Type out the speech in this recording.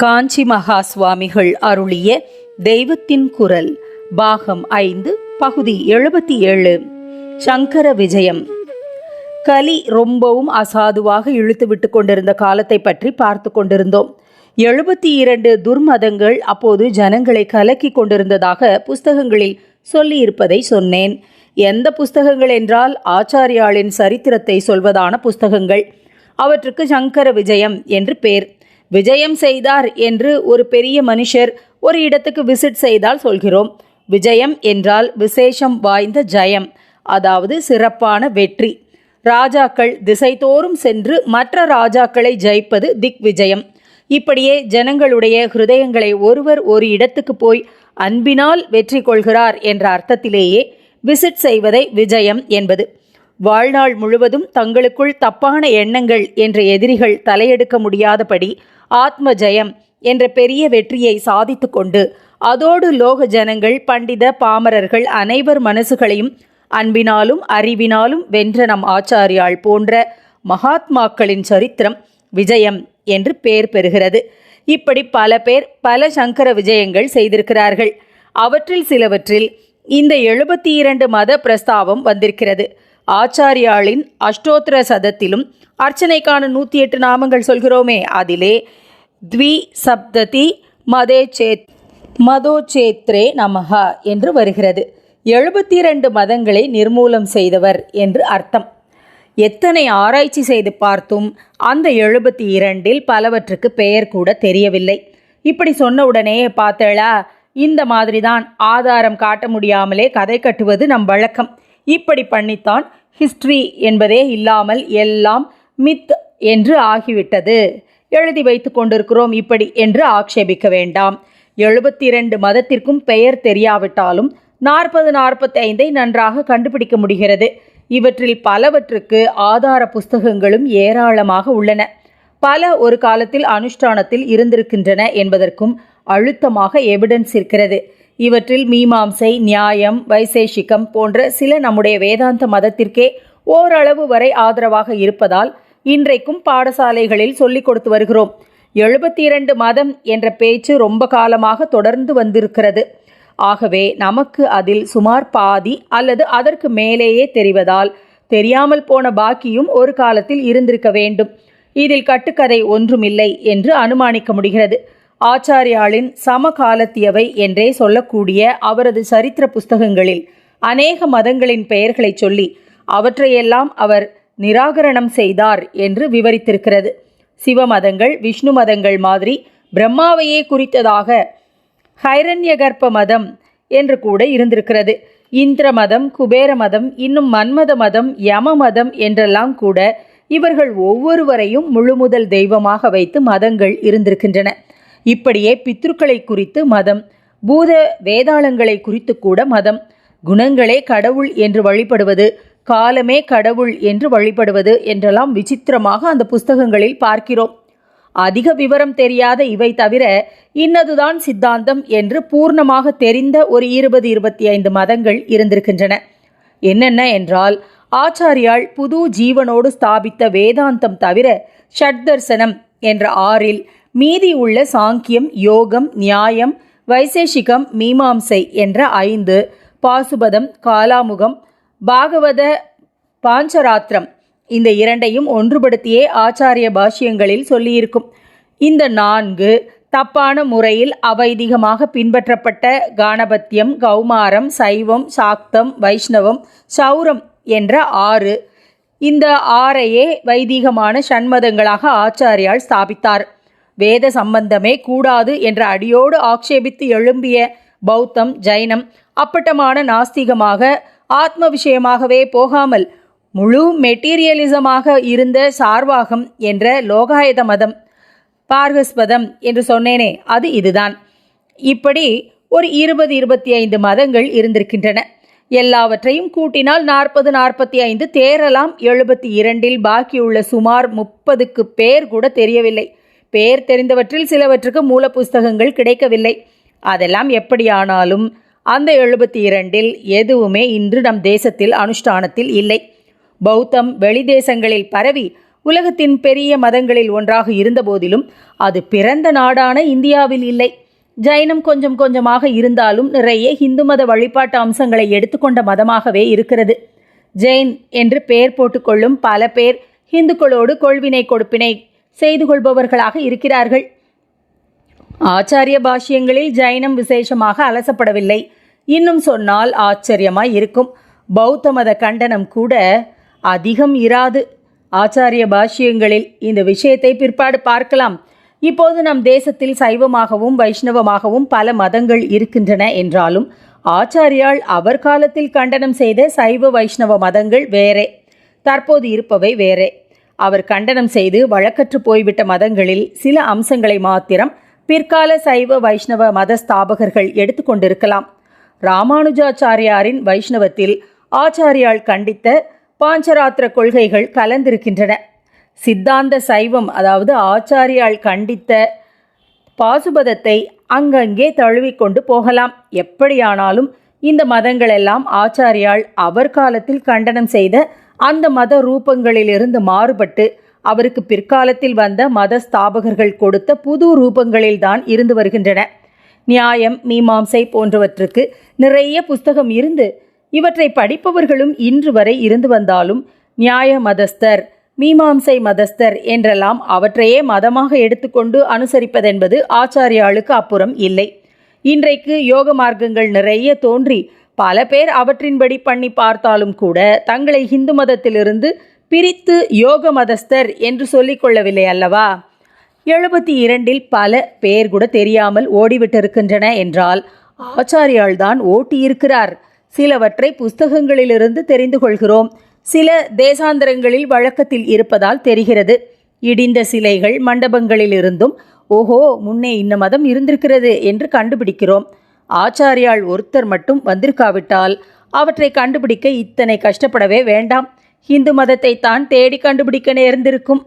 காஞ்சி மகா சுவாமிகள் அருளிய தெய்வத்தின் குரல் பாகம் ஐந்து பகுதி எழுபத்தி ஏழு. சங்கர விஜயம். கலி ரொம்பவும் அசாதுவாக இழுத்து விட்டு கொண்டிருந்த காலத்தை பற்றி பார்த்து கொண்டிருந்தோம். எழுபத்தி இரண்டு துர்மதங்கள் அப்போது ஜனங்களை கலக்கி கொண்டிருந்ததாக புஸ்தகங்களில் சொல்லியிருப்பதை சொன்னேன். எந்த புஸ்தகங்கள் என்றால் ஆச்சாரியாளின் சரித்திரத்தை சொல்வதான புஸ்தகங்கள். அவற்றுக்கு சங்கர விஜயம் என்று பேர். விஜயம் செய்தார் என்று ஒரு பெரிய மனுஷர் ஒரு இடத்துக்கு விசிட் செய்தால் சொல்கிறோம். விஜயம் என்றால் விசேஷம் வாய்ந்த ஜெயம் அதாவது சிறப்பான வெற்றி. ராஜாக்கள் திசைதோறும் சென்று மற்ற ராஜாக்களை ஜெயிப்பது திக் விஜயம் இப்படியே ஜனங்களுடைய ஹிருதயங்களை ஒருவர் ஒரு இடத்துக்கு போய் அன்பினால் வெற்றி கொள்கிறார் என்ற அர்த்தத்திலேயே விசிட் செய்வதை விஜயம் என்பது. வாழ்நாள் முழுவதும் தங்களுக்குள் தப்பான எண்ணங்கள் என்ற எதிரிகள் தலையெடுக்க முடியாதபடி ஆத்ம ஜெயம் என்ற பெரிய வெற்றியை சாதித்து கொண்டு அதோடு லோக ஜனங்கள் பண்டித பாமரர்கள் அனைவர் மனசுகளையும் அன்பினாலும் அறிவினாலும் வென்ற நம் ஆச்சாரியாள் போன்ற மகாத்மாக்களின் சரித்திரம் விஜயம் என்று பெயர் பெறுகிறது. இப்படி பல பேர் பல சங்கர விஜயங்கள் செய்திருக்கிறார்கள். அவற்றில் சிலவற்றில் இந்த எழுபத்தி இரண்டு மத பிரஸ்தாவம் வந்திருக்கிறது. ஆச்சாரியாளின் அஷ்டோத்திர சதத்திலும் அர்ச்சனைக்கான நூற்றி எட்டு நாமங்கள் சொல்கிறோமே. அதிலே த்வி சப்ததி மதே சேத் மதோச்சேத்ரே நமஹா என்று வருகிறது. எழுபத்தி இரண்டு மதங்களை நிர்மூலம் செய்தவர் என்று அர்த்தம். எத்தனை ஆராய்ச்சி செய்து பார்த்தும் அந்த எழுபத்தி இரண்டில் பலவற்றுக்கு பெயர் கூட தெரியவில்லை. இப்படி சொன்ன உடனே பார்த்தேளா இந்த மாதிரி தான் ஆதாரம் காட்ட முடியாமலே கதை கட்டுவது நம் வழக்கம். இப்படி பண்ணித்தான் ஹிஸ்ட்ரி என்பதே இல்லாமல் எல்லாம் மித் என்று ஆகிவிட்டது. எழுதி வைத்து கொண்டிருக்கிறோம் இப்படி என்று ஆக்ஷேபிக்க வேண்டாம். எழுபத்தி இரண்டு மதத்திற்கும் பெயர் தெரியாவிட்டாலும் நாற்பது நாற்பத்தி ஐந்தை நன்றாக கண்டுபிடிக்க முடிகிறது. இவற்றில் பலவற்றுக்கு ஆதார புஸ்தகங்களும் ஏராளமாக உள்ளன. பல ஒரு காலத்தில் அனுஷ்டானத்தில் இருந்திருக்கின்றன என்பதற்கும் அழுத்தமாக எவிடன்ஸ் இருக்கிறது. இவற்றில் மீமாம்சை நியாயம் வைசேஷிகம் போன்ற சில நம்முடைய வேதாந்த மதத்திற்கே ஓரளவு வரை ஆதரவாக இருப்பதால் இன்றைக்கும் பாடசாலைகளில் சொல்லிக் கொடுத்து வருகிறோம். எழுபத்தி இரண்டு மதம் என்ற பேச்சு ரொம்ப காலமாக தொடர்ந்து வந்திருக்கிறது. ஆகவே நமக்கு அதில் சுமார் பாதி அல்லது அதற்கு மேலேயே தெரிவதால் தெரியாமல் போன பாக்கியும் ஒரு காலத்தில் இருந்திருக்க வேண்டும். இதில் கட்டுக்கதை ஒன்றுமில்லை என்று அனுமானிக்க முடிகிறது. ஆச்சாரியாளின் சமகாலத்தியவை என்றே சொல்லக்கூடிய அவரது சரித்திர புஸ்தகங்களில் அநேக மதங்களின் பெயர்களை சொல்லி அவற்றையெல்லாம் அவர் நிராகரணம் செய்தார் என்று விவரித்திருக்கிறது. சிவ மதங்கள் விஷ்ணு மதங்கள் மாதிரி பிரம்மாவையே குறித்ததாக ஹைரண்யகர்ப்ப மதம் என்று கூட இருந்திருக்கிறது. இந்திர மதம் குபேர மதம் இன்னும் மன்மத மதம் யம மதம் என்றெல்லாம் கூட இவர்கள் ஒவ்வொருவரையும் முழுமுதல் தெய்வமாக வைத்து மதங்கள் இருந்திருக்கின்றன. இப்படியே பித்ருக்களை குறித்து மதம் பூத வேதாளங்களை குறித்து கூட மதம். குணங்களே கடவுள் என்று வழிபடுவது காலமே கடவுள் என்று வழிபடுவது என்றெல்லாம் விசித்திரமாக அந்த புஸ்தகங்களில் பார்க்கிறோம். அதிக விவரம் தெரியாத இவை தவிர இன்னதுதான் சித்தாந்தம் என்று பூர்ணமாக தெரிந்த ஒரு இருபது இருபத்தி ஐந்து மதங்கள் இருந்திருக்கின்றன. என்னென்ன என்றால் ஆச்சாரியால் புது ஜீவனோடு ஸ்தாபித்த வேதாந்தம் தவிர ஷட்தர்சனம் என்ற ஆறில் மீதி உள்ள சாங்கியம் யோகம் நியாயம் வைசேஷிகம் மீமாம்சை என்ற ஐந்து பாசுபதம் காலாமுகம் பாகவத பாஞ்சராத்திரம் இந்த இரண்டையும் ஒன்றுபடுத்தியே ஆச்சாரிய பாஷ்யங்களில் சொல்லியிருக்கும். இந்த நான்கு தப்பான முறையில் அவைதிகமாக பின்பற்றப்பட்ட கானபத்தியம் கௌமாரம் சைவம் சாக்தம் வைஷ்ணவம் சௌரம் என்ற ஆறு. இந்த ஆறையே வைதிகமான சண்மதங்களாக ஆச்சாரியால் ஸ்தாபித்தார். வேத சம்பந்தமே கூடாது என்ற அடியோடு ஆக்ஷேபித்து எழும்பிய பௌத்தம் ஜைனம் அப்பட்டமான நாஸ்திகமாக ஆத்ம விஷயமாகவே போகாமல் முழு மெட்டீரியலிசமாக இருந்த சார்வாகம் என்ற லோகாயத மதம் பார்கஸ்பதம் என்று சொன்னேனே அது இதுதான். இப்படி ஒரு இருபது இருபத்தி ஐந்து மதங்கள் இருந்திருக்கின்றன. எல்லாவற்றையும் கூட்டினால் நாற்பது நாற்பத்தி ஐந்து தேரலாம் எழுபத்தி இரண்டில் பாக்கியுள்ள சுமார் முப்பதுக்கு பேர் கூட தெரியவில்லை. பேர் தெரிந்தவற்றில் சிலவற்றுக்கு மூல புஸ்தகங்கள் கிடைக்கவில்லை. அதெல்லாம் எப்படியானாலும் அந்த எழுபத்தி இரண்டில் எதுவுமே இன்று நம் தேசத்தில் அனுஷ்டானத்தில் இல்லை. பௌத்தம் வெளிதேசங்களில் பரவி உலகத்தின் பெரிய மதங்களில் ஒன்றாக இருந்தபோதிலும் அது பிறந்த நாடான இந்தியாவில் இல்லை. ஜைனம் கொஞ்சம் கொஞ்சமாக இருந்தாலும் நிறைய இந்து மத வழிபாட்டு அம்சங்களை எடுத்துக்கொண்ட மதமாகவே இருக்கிறது. ஜெயின் என்று பெயர் போட்டுக்கொள்ளும் பல பேர் இந்துக்களோடு கொள்வினை கொடுப்பினை செய்து கொள்பவர்களாக இருக்கிறார்கள். ஆச்சாரிய பாஷ்யங்களில் ஜைனம் விசேஷமாக அலசப்படவில்லை. இன்னும் சொன்னால் ஆச்சரியமாய் இருக்கும். பௌத்த மத கண்டனம் கூட அதிகம் இராது. ஆச்சாரிய பாஷ்யங்களில் இந்த விஷயத்தை பிற்பாடு பார்க்கலாம். இப்போது நம் தேசத்தில் சைவமாகவும் வைஷ்ணவமாகவும் பல மதங்கள் இருக்கின்றன என்றாலும் ஆச்சாரியால் அவர் காலத்தில் கண்டனம் செய்த சைவ வைஷ்ணவ மதங்கள் வேறே. தற்போது இருப்பவை வேறே. அவர் கண்டனம் செய்து வழக்கற்று போய்விட்ட மதங்களில் சில அம்சங்களை மாத்திரம் பிற்கால சைவ வைஷ்ணவ மத ஸ்தாபகர்கள் எடுத்துக்கொண்டிருக்கலாம் ராமானுஜாச்சாரியாரின் வைஷ்ணவத்தில் ஆச்சாரியால் கண்டித்த பாஞ்சராத்திர கொள்கைகள் கலந்திருக்கின்றன. சித்தாந்த சைவம் அதாவது ஆச்சாரியால் கண்டித்த பாசுபதத்தை அங்கங்கே தழுவிக்கொண்டு போகலாம். எப்படியானாலும் இந்த மதங்களெல்லாம் ஆச்சாரியால் அவர் காலத்தில் கண்டனம் செய்த அந்த மத ரூபங்களிலிருந்து மாறுபட்டு அவருக்கு பிற்காலத்தில் வந்த மத ஸ்தாபகர்கள் கொடுத்த புது ரூபங்களில்தான் இருந்து வருகின்றன. நியாயம் மீமாம்சை போன்றவற்றுக்கு நிறைய புஸ்தகம் இருந்து இவற்றை படிப்பவர்களும் இன்று வரை இருந்து வந்தாலும் நியாய மதஸ்தர் மீமாம்சை மதஸ்தர் என்றெல்லாம் அவற்றையே மதமாக எடுத்துக்கொண்டு அனுசரிப்பதென்பது ஆச்சாரியாளுக்கு அப்புறம் இல்லை. இன்றைக்கு யோக மார்க்கங்கள் நிறைய தோன்றி பல பேர் அவற்றின்படி பண்ணி பார்த்தாலும் கூட தங்களை இந்து மதத்திலிருந்து பிரித்து யோக மதஸ்தர் என்று சொல்லிக்கொள்ளவில்லை அல்லவா? எழுபத்தி இரண்டில் பல பேர் கூட தெரியாமல் ஓடிவிட்டிருக்கின்றன என்றால் ஆச்சாரியால் தான் ஓட்டியிருக்கிறார். சிலவற்றை புஸ்தகங்களிலிருந்து தெரிந்து கொள்கிறோம். சில தேசாந்தரங்களில் வழக்கத்தில் இருப்பதால் தெரிகிறது. இடிந்த சிலைகள் மண்டபங்களிலிருந்தும் ஓஹோ முன்னே இந்த மதம் இருந்திருக்கிறது என்று கண்டுபிடிக்கிறோம். ஆச்சாரியால் ஒருத்தர் மட்டும் வந்திருக்காவிட்டால் அவற்றை கண்டுபிடிக்க இத்தனை கஷ்டப்படவே வேண்டாம். இந்து மதத்தை தான் தேடி கண்டுபிடிக்க நேர்ந்திருக்கும்.